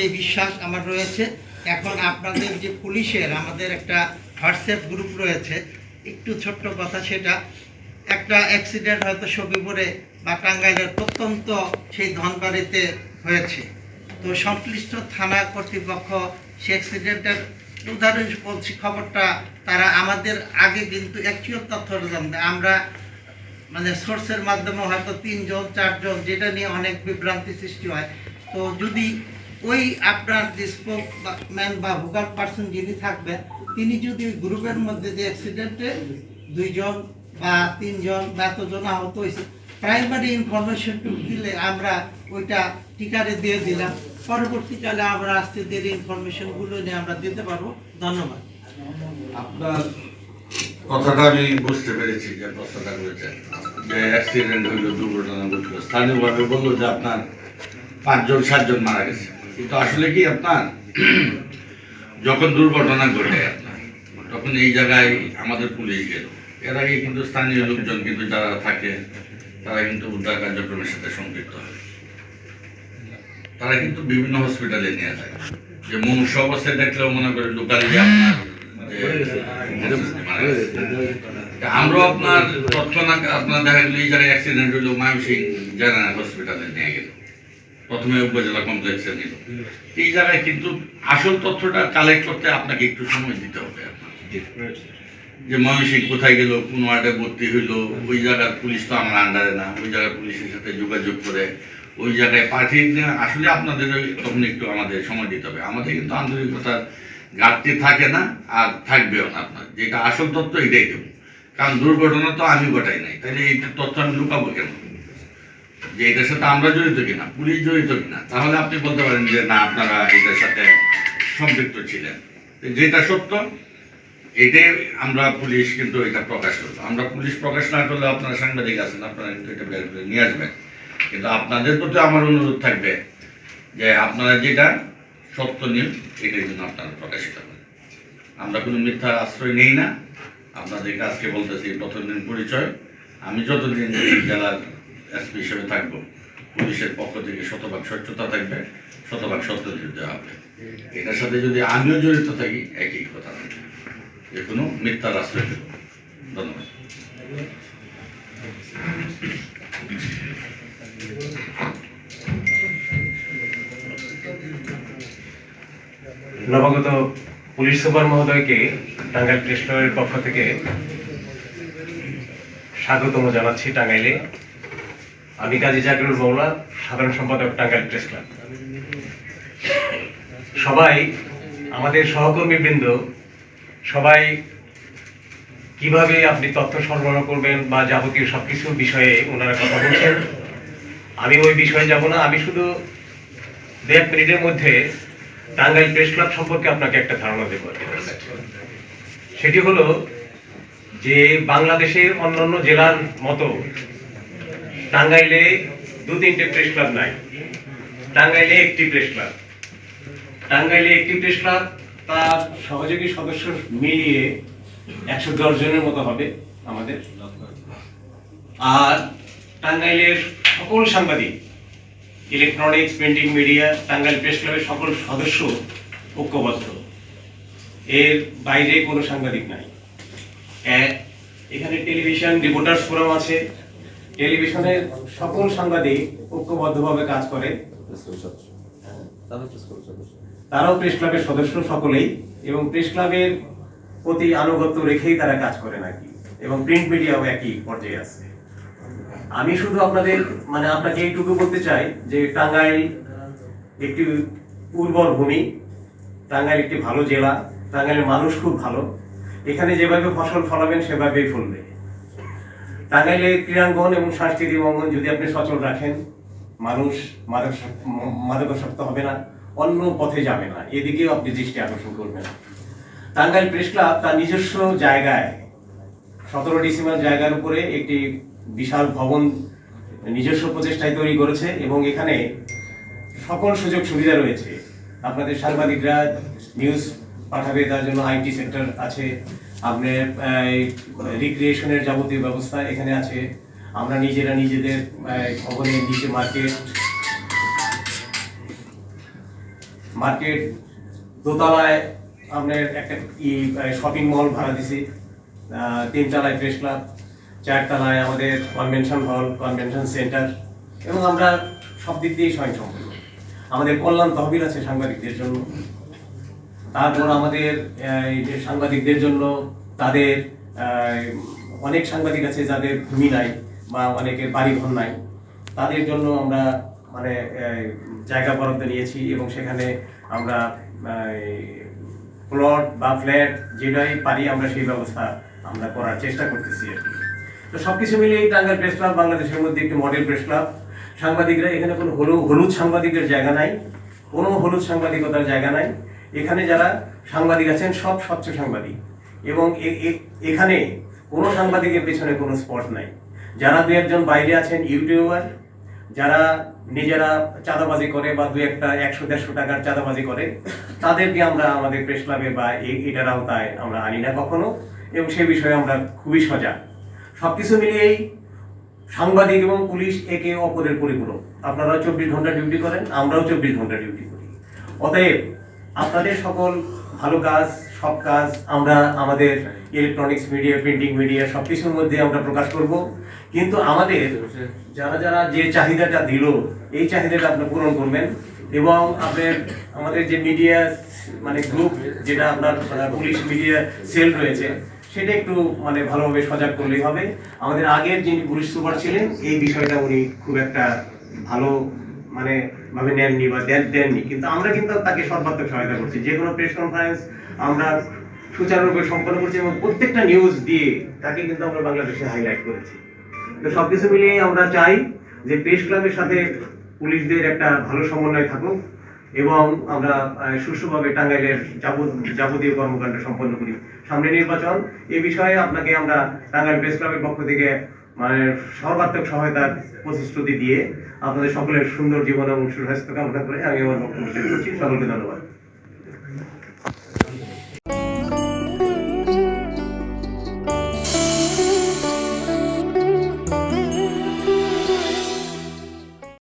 সেই বিশ্বাস আমার রয়েছে। এখন আপনাদের যে পুলিশের আমাদের একটা হোয়াটসঅ্যাপ গ্রুপ রয়েছে, একটু ছোট্ট কথা সেটা, একটা অ্যাক্সিডেন্ট হয়তো সবিপুরে বা টাঙ্গাইলের প্রত্যন্ত সেই ধনবাড়িতে হয়েছে। তো সংশ্লিষ্ট থানা কর্তৃপক্ষ সেই অ্যাক্সিডেন্টের উদাহরণ বলছি, খবরটা তারা আমাদের আগে কিন্তু অ্যাকচুয়াল তথ্য জানতে আমরা মানে সোর্সের মাধ্যমে হয়তো তিনজন, চারজন, যেটা নিয়ে অনেক বিভ্রান্তি সৃষ্টি হয়। তো যদি ওই আপনার যে স্পোক ম্যান বা ভোকাল পার্সন যিনি থাকবেন, তিনি যদি ওই গ্রুপের মধ্যে যে অ্যাক্সিডেন্টে দুইজন বা তিনজন বা এতজন আহত হয়েছে প্রাইমারি ইনফরমেশনটুকু দিলে আমরা ওইটা টিকারে দিয়ে দিলাম। পরবর্তীকালে আমরা আস্তে ধীরে ইনফরমেশনগুলো নিয়ে আমরা দিতে পারব। ধন্যবাদ। আপনার কথাটা আমি বুঝতে পেরেছি যে প্রশ্নটা করেছেন যে অ্যাক্সিডেন্ট হইল দুর্ঘটনা স্থানীয়ভাবে বলল যে আপনার পাঁচজন, সাতজন মারা গেছে। কিন্তু আসলে কি আপনার? যখন দুর্ঘটনা ঘটে তখন এই জায়গায় আমাদের পুলিশ গেল। এর আগে কিন্তু স্থানীয় লোকজন কিন্তু যারা থাকে, তারা কিন্তু উদ্ধার কার্যক্রমের সাথে সম্পৃক্ত হয়। তারা কিন্তু বিভিন্ন হসপিটালে নিয়ে যায়। যে মুমূর্ষ অবস্থায় দেখলেও মনে করে লোকালি আমরাও আপনার তৎক্ষণাৎ, আপনার দেখা গেল এই জায়গায় অ্যাক্সিডেন্ট হলো ময়মনসিং জেনারেল হসপিটালে নিয়ে গেল। প্রথমে উপজেলা কমপ্লেক্সে নিল এই জায়গায় কিন্তু আসল তথ্যটা কালেক্ট করতে আপনাকে একটু সময় দিতে হবে আপনার যে ময়মনসিং কোথায় গেল কোন ওয়ার্ডে ভর্তি হইল ওই জায়গার পুলিশ তো আমার আন্ডারে না ওই জায়গার পুলিশের সাথে যোগাযোগ করে ওই জায়গায় পাঠিয়ে আসলে আপনাদের ওই তখন একটু আমাদের সময় দিতে হবে। আমাদের কিন্তু আন্তরিকতার ঘাটতি থাকে না আর থাকবেও না আপনার। যেটা আসল তথ্য এটাই দেবো। কারণ দুর্ঘটনা তো আমি ঘটাই নাই। তাহলে এই তথ্য আমি লুকাবো কেন যে এটার সাথে আমরা জড়িত কিনা, পুলিশ জড়িত কিনা, তাহলে আপনি বলতে পারেন যে না, আপনারা এটার সাথে সম্পৃক্ত ছিলেন। যেটা সত্য, এটাই আমরা পুলিশ কিন্তু এটা প্রকাশ করব। আমরা পুলিশ প্রকাশ না করলে আপনারা সাংবাদিক আছেন, আপনারা কিন্তু এটা বের করে নিয়ে আসবেন। কিন্তু আপনাদের প্রতি আমার অনুরোধ থাকবে যে আপনারা যেটা সত্য নিউজ এটার জন্য আপনারা প্রকাশিত করেন। আমরা কোনো মিথ্যা আশ্রয় নেই না। আপনাদেরকে আজকে বলতেছি প্রথম দিন পরিচয়। আমি যতদিন জেলার এসপি হিসেবে থাকব। পুলিশের পক্ষ থেকে শতভাগ স্বচ্ছতা থাকবে, শতভাগ সত্য দিতে হবে। এটার সাথে যদি আমিও জড়িত থাকি, একই কথা যে কোনো মিথ্যার আশ্রয় ধন্যবাদ। নবাগত পুলিশ সুপার মহোদয়কে টাঙ্গাইল ক্লাবের পক্ষ থেকে স্বাগতম জানাচ্ছি টাঙ্গাইলে। আমি কাজী জাকিরুল মৌলা সাধারণ সম্পাদক টাঙ্গাইল প্রেস ক্লাব সবাই, আমাদের সহকর্মীবৃন্দ, সবাই কীভাবে আপনি তথ্য সরবরাহ করবেন বা যাবতীয় সবকিছু বিষয়ে ওনারা কথা বলছেন, আমি ওই বিষয়ে যাব না আমি শুধু দু এক মিনিটের মধ্যে টাঙ্গাইল প্রেস ক্লাব সম্পর্কে আপনাকে একটা ধারণা দেবো। সেটি হলো যে বাংলাদেশের অন্যান্য জেলার মতো টাঙ্গাইলে দু তিনটে প্রেস ক্লাব নাই। টাঙ্গাইলে একটি প্রেস ক্লাব। টাঙ্গাইলে একটি প্রেস ক্লাব তার সহযোগী সদস্য মিলিয়ে একশো দশ জনের মতো হবে আমাদের। আর টাঙ্গাইলের সকল সাংবাদিক electronics printing media Tangail press ক্লাবের সকল সদস্য ঐক্যবদ্ধ। এর বাইরে কোনো সাংবাদিক নাই। এক, এখানে টেলিভিশন রিপোর্টার্স ফোরাম আছে টেলিভিশনের সকল সাংবাদিক ঐক্যবদ্ধভাবে কাজ করে। তারাও প্রেস ক্লাবের সদস্য সকলেই এবং প্রেস ক্লাবের প্রতি আনুগত্য রেখেই তারা কাজ করে নাকি এবং প্রিন্ট মিডিয়াও একই পর্যায়ে আছে। আমি শুধু আপনাদের মানে আপনাকে এইটুকু বলতে চাই যে টাঙ্গাইল একটি উর্বর ভূমি, টাঙ্গাইল একটি ভালো জেলা, টাঙ্গাইলের মানুষ খুব ভালো। এখানে যেভাবে ফসল ফলাবেন, সেভাবেই ফলবে। টাঙ্গাইলে ক্রীড়াঙ্গন এবং সাংস্কৃতিক অঙ্গন যদি আপনি সচল রাখেন, মানুষ মাদক- মাদকাসক্ত হবে না, অন্য পথে যাবে না। এদিকেও আপনি দৃষ্টি আকর্ষণ করবেন। টাঙ্গাইল প্রেস ক্লাব তার নিজস্ব জায়গায়, সতেরো ডিসেম্বর জায়গার উপরে একটি বিশাল ভবন নিজস্ব প্রচেষ্টায় তৈরি করেছে এবং এখানে সকল সুযোগ সুবিধা রয়েছে। আপনাদের সাংবাদিকরা, নিউজ পাঠাবে, তার জন্য আইটি সেক্টর আছে। আপনার রিক্রিয়েশনের যাবতীয় ব্যবস্থা এখানে আছে। আমরা নিজেরা নিজেদের ভবনে নিচে মার্কেট মার্কেট দোতলায় আপনার একটা শপিং মল ভাড়া দিছি। তিনতলায় প্রেস ক্লাব চারতলায় আমাদের কনভেনশন হল কনভেনশন সেন্টার এবং আমরা সব দিক দিয়েই স্বয়ংসম্পূর্ণ। আমাদের কল্যাণ তহবিল আছে সাংবাদিকদের জন্য। তারপর আমাদের এই যে সাংবাদিকদের জন্য তাদের অনেক সাংবাদিক আছে যাদের ভূমি নাই বা অনেকের বাড়ি ঘর নাই। তাদের জন্য আমরা মানে জায়গা বরাদ্দ নিয়েছি এবং সেখানে আমরা প্লট বা ফ্ল্যাট যেটাই পারি আমরা সেই ব্যবস্থা আমরা করার চেষ্টা করতেছি আর কি। তো সবকিছু মিলিয়ে টাঙ্গাইল প্রেস ক্লাব বাংলাদেশের মধ্যে একটি মডেল প্রেস ক্লাব। সাংবাদিকরা এখানে কোনো হলু- হলুদ সাংবাদিকের জায়গা নাই, কোনো হলুদ সাংবাদিকতার জায়গা নাই। এখানে যারা সাংবাদিক আছেন, সব স্বচ্ছ সাংবাদিক। এবং এখানে কোনো সাংবাদিকের পেছনে কোনো স্পট নাই। যারা দু একজন বাইরে আছেন, ইউটিউবার, যারা নিজেরা চাঁদাবাজি করে বা দু একটা একশো, দেড়শো টাকার চাঁদাবাজি করে, তাদেরকে আমরা আমাদের প্রেস ক্লাবে বা এটার আওতায় আমরা আনি না কখনো। এবং সে বিষয়ে আমরা খুবই সজাগ। সবকিছু মিলিয়েই সাংবাদিক এবং পুলিশ একে অপরের পরিপূরক। আপনারা চব্বিশ ঘণ্টা ডিউটি করেন, আমরাও চব্বিশ ঘণ্টা ডিউটি করি। অতএব আপনাদের সকল ভালো কাজ, সব কাজ আমরা আমাদের ইলেকট্রনিক্স মিডিয়া প্রিন্টিং মিডিয়া সব কিছুর মধ্যে আমরা প্রকাশ করব। কিন্তু আমাদের যারা যারা যে চাহিদাটা দিল, এই চাহিদাটা আপনি পূরণ করবেন এবং আপনার, আমাদের যে মিডিয়া মানে গ্রুপ যেটা আপনার পুলিশ মিডিয়া সেল রয়েছে, সেটা একটু মানে ভালোভাবে সজাগ করলেই হবে। আমাদের আগের যিনি পুলিশ সুপার ছিলেন, এই বিষয়টা উনি খুব একটা ভালো মানে ভাবে নেননি বা দেন দেননি। কিন্তু আমরা কিন্তু তাকে সর্বাত্মক সহায়তা করছি। যে কোনো প্রেস কনফারেন্স আমরা সুচারুরূপে সম্পন্ন করছি এবং প্রত্যেকটা নিউজ দিয়ে তাকে কিন্তু আমরা বাংলাদেশে হাইলাইট করেছি। তো সবকিছু মিলিয়ে আমরা চাই যে প্রেস ক্লাবের সাথে পুলিশদের একটা ভালো সমন্বয় থাকুক এবং আমরা সুষ্ঠুভাবে টাঙ্গাইলের যাবত- যাবতীয় কর্মকাণ্ড সম্পন্ন করি। সামনে নির্বাচন, এ বিষয়ে আপনাকে আমরা টাঙ্গাইল প্রেস ক্লাবের পক্ষ থেকে মানে সর্বাত্মক সহায়তার প্রতিশ্রুতি দিয়ে আপনাদের সকলের সুন্দর জীবন এবং সুস্বাস্থ্য কামনা করে আমি আমার বক্তব্য শেষ করছি। সকলকে ধন্যবাদ।